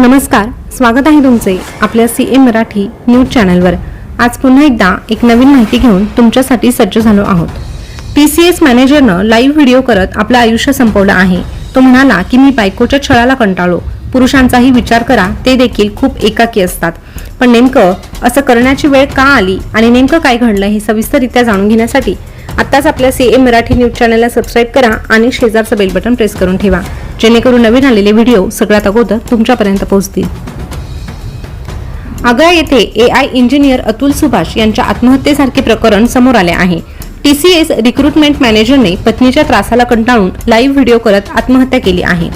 नमस्कार स्वागत आहे तुमचे आपल्या सी ए मराठी न्यूज चॅनलवर. आज पुन्हा एकदा एक नवीन माहिती घेऊन तुमच्यासाठी सज्ज झालो आहोत. टी सी एस मॅनेजरनं लाईव्ह व्हिडिओ करत आपलं आयुष्य संपवलं आहे. तो म्हणाला की मी बायकोच्या छळाला कंटाळलो. पुरुषांचाही विचार करा ते देखील खूप एकाकी असतात. पण नेमकं असं करण्याची वेळ का आली आणि नेमकं काय घडलं हे सविस्तररित्या जाणून घेण्यासाठी आत्ताच आपल्या सी ए मराठी न्यूज चॅनलला सबस्क्राईब करा आणि शेजारचं बेल बटन प्रेस करून ठेवा. जेणेकरून नवीन आलेले व्हिडिओ सगळ्यात अगोदर तुमच्यापर्यंत पोहोचतील. आगळा येथे A I engineer Atul Subhash यांच्या आत्महत्येसारखे प्रकरण समोर आले आहे. टी सी एस रिक्रुटमेंट मॅनेजरने पत्नीच्या त्रासाला कंटाळून लाईव्ह व्हिडिओ करत आत्महत्या केली आहे.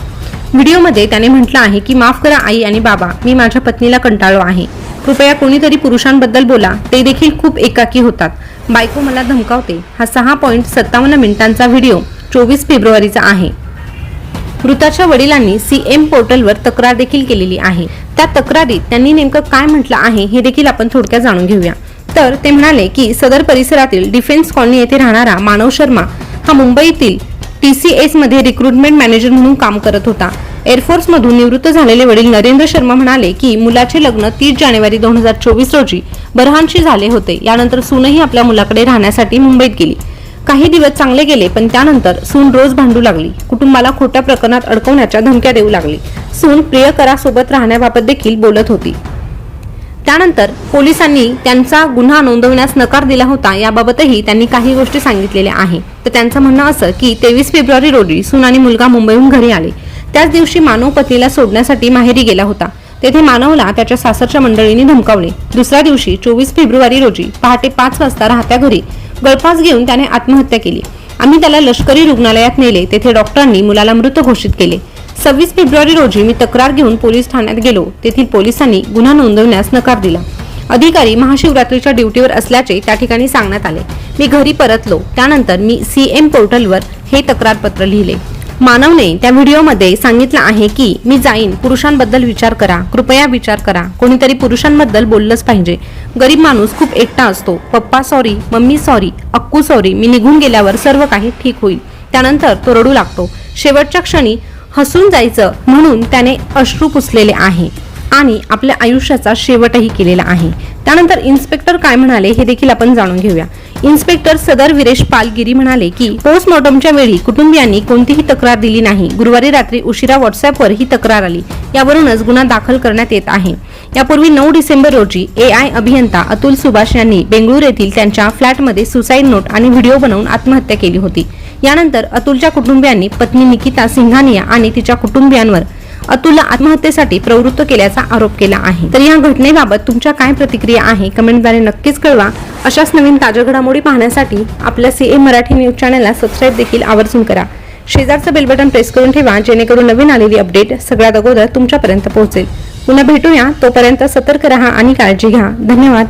व्हिडिओमध्ये त्याने म्हटलं आहे की माफ करा आई आणि बाबा मी माझ्या पत्नीला कंटाळलो आहे. कृपया कोणीतरी पुरुषांबद्दल बोला. ते देखील खूप एकाकी होतात. बायको मला धमकावते. हा सहा पॉईंट सत्तावन्न मिनिटांचा व्हिडिओ चोवीस फेब्रुवारीचा आहे. मृताच्या वडिलांनी सीएम पोर्टलवर तक्रार देखील केलेली आहे. त्या तक्रारीत त्यांनी नेमकं काय म्हटलं आहे हे देखील आपण थोडक्यात जाणून घेऊया. तर ते म्हणाले की सदर परिसरातील डिफेन्स कॉलनी येथे राहणारा मानव शर्मा हा मुंबईतील टी सी एसमध्ये रिक्रुटमेंट मॅनेजर म्हणून काम करत होता. एअरफोर्स मधून निवृत्त झालेले वडील नरेंद्र शर्मा म्हणाले की मुलाचे लग्न तीस जानेवारी दोन हजार चोवीस रोजी बरहानशी झाले होते. यानंतर सूनही आपल्या मुलाकडे राहण्यासाठी मुंबईत गेली. काही दिवस चांगले गेले पण त्यानंतर सून रोज भांडू लागली. कुटुंबाला खोट्या प्रकरणात अडकवण्याच्या धमक्या देऊ लागली. सून प्रियकरासोबत राहण्याबाबत देखील बोलत होती. त्यानंतर पोलिसांनी त्यांचा गुन्हा नोंदवण्यास नकार दिला होता याबाबतही त्यांनी काही गोष्टी सांगितलेल्या आहे. तर त्यांचं म्हणणं असं की तेवीस फेब्रुवारी रोजी सून आणि मुलगा मुंबईहून घरी आले. त्याच दिवशी मानव पत्नीला सोडण्यासाठी माहेरी गेला होता. तेथे मानवला त्याच्या सासरच्या मंडळींनी धमकावले. दुसऱ्या दिवशी चोवीस फेब्रुवारी रोजी पहाटे पाच वाजता राहत्या घरी गळफास घेऊन त्याने आत्महत्या केली. आम्ही त्याला लष्करी रुग्णालयात नेले. तेथे डॉक्टरांनी मुलाला मृत घोषित केले. सव्वीस फेब्रुवारी रोजी मी तक्रार घेऊन पोलीस ठाण्यात गेलो. तेथील पोलिसांनी गुन्हा नोंदवण्यास नकार दिला. अधिकारी महाशिवरात्रीच्या ड्युटीवर असल्याचे त्या ठिकाणी सांगण्यात आले. मी घरी परतलो. त्यानंतर मी सी एम पोर्टलवर हे तक्रारपत्र लिहिले. मानवने त्या व्हिडिओमध्ये सांगितलं आहे की मी जाईन. पुरुषांबद्दल विचार करा. कृपया विचार करा. कोणीतरी पुरुषांबद्दल बोललंच पाहिजे. गरीब माणूस खूप एकटा असतो. Papa sorry mummy sorry Akku sorry मी निघून गेल्यावर सर्व काही ठीक होईल. त्यानंतर तो रडू लागतो. शेवटच्या क्षणी हसून जायचं म्हणून त्याने अश्रू पुसलेले आहे आणि आपल्या आयुष्याचा शेवटही केलेला आहे. त्यानंतर इन्स्पेक्टर काय म्हणाले हे देखील आपण जाणून घेऊया. इन्स्पेक्टर सदर विरेश पालगिरी म्हणाले की पोस्टमॉर्टमच्या वेळी कुटुंबियांनी कोणतीही तक्रार दिली नाही. गुरुवारी रात्री उशिरा व्हॉट्सअपवर ही तक्रार आली. यावरूनच गुन्हा दाखल करण्यात येत आहे. यापूर्वी नऊ डिसेंबर रोजी ए आय अभियंता अतुल सुभाष यांनी बेंगळुरू येथील त्यांच्या फ्लॅटमध्ये सुसाईड नोट आणि व्हिडिओ बनवून आत्महत्या केली होती. यानंतर अतुलच्या कुटुंबियांनी पत्नी निकिता सिंघानिया आणि तिच्या कुटुंबियांवर अतुलला आत्महत्येसाठी प्रवृत्त केल्याचा आरोप केला आहे. तर या घटनेबाबत तुमच्या काय प्रतिक्रिया आहे? कमेंटद्वारे नक्कीच कळवा. अशाच नवीन ताज्या घडामोडी पाहण्यासाठी आपल्या सी ए मराठी न्यूज चॅनलला सबस्क्राईब देखील आवर्जून करा. शेजारचं बेल बटन प्रेस करून ठेवा जेणेकरून नवीन आलेली अपडेट सगळ्यात अगोदर तुमच्यापर्यंत पोहोचेल. पुन्हा भेटूया तोपर्यंत सतर्क रहा आणि काळजी घ्या. धन्यवाद.